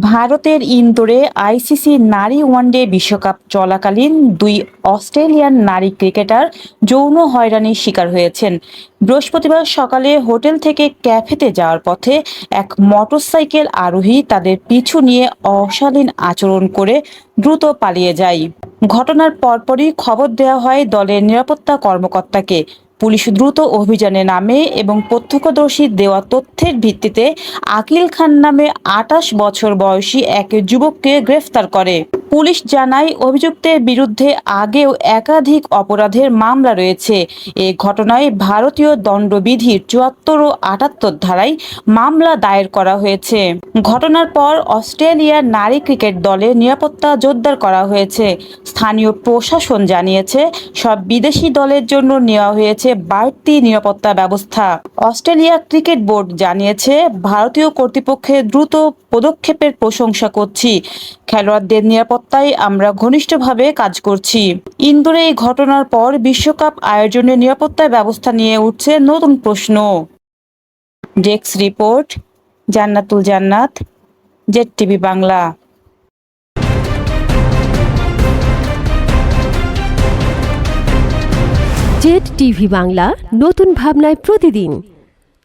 ভারতের ইন্দোরে আইসিসি নারী ওয়ানডে বিশ্বকাপ চলাকালীন দুই অস্ট্রেলিয়ান নারী ক্রিকেটার যৌন হয়রানির শিকার হয়েছেন। বৃহস্পতিবার সকালে হোটেল থেকে ক্যাফেতে যাওয়ার পথে এক মোটরসাইকেল আরোহী তাদের পিছু নিয়ে অশালীন আচরণ করে দ্রুত পালিয়ে যায়। ঘটনার পরপরই খবর দেওয়া হয় দলের নিরাপত্তা কর্মকর্তাকে। পুলিশ দ্রুত অভিযানে নামে এবং প্রত্যক্ষদর্শী দেওয়া তথ্যের ভিত্তিতে আকিল খান নামে আটাশ বছর বয়সী এক যুবককে গ্রেফতার করে। পুলিশ জানায়, অভিযুক্তের বিরুদ্ধে আগেও একাধিক অপরাধের মামলা রয়েছে। এ ঘটনায় ভারতীয় দণ্ডবিধির চুয়াত্তর ও আটাত্তর ধারায় মামলা দায়ের করা হয়েছে। ঘটনার পর অস্ট্রেলিয়ার নারী ক্রিকেট দলের নিরাপত্তা জোরদার করা হয়েছে। স্থানীয় প্রশাসন জানিয়েছে, সব বিদেশি দলের জন্য নেওয়া হয়েছে বাড়তি নিরাপত্তা ব্যবস্থা। অস্ট্রেলিয়া ক্রিকেট বোর্ড জানিয়েছে, ভারতীয় কর্তৃপক্ষের দ্রুত পদক্ষেপের প্রশংসা করছি। খেলোয়াড়দের নিরাপত্তায় আমরা ঘনিষ্ঠভাবে কাজ করছি। ইন্দোরে এই ঘটনার পর বিশ্বকাপ আয়োজনের নিরাপত্তা ব্যবস্থা নিয়ে উঠছে নতুন প্রশ্ন। Desk report, Jannatul Jannat, Z TV Bangla. Z TV Bangla, নতুন ভাবনায় প্রতিদিন।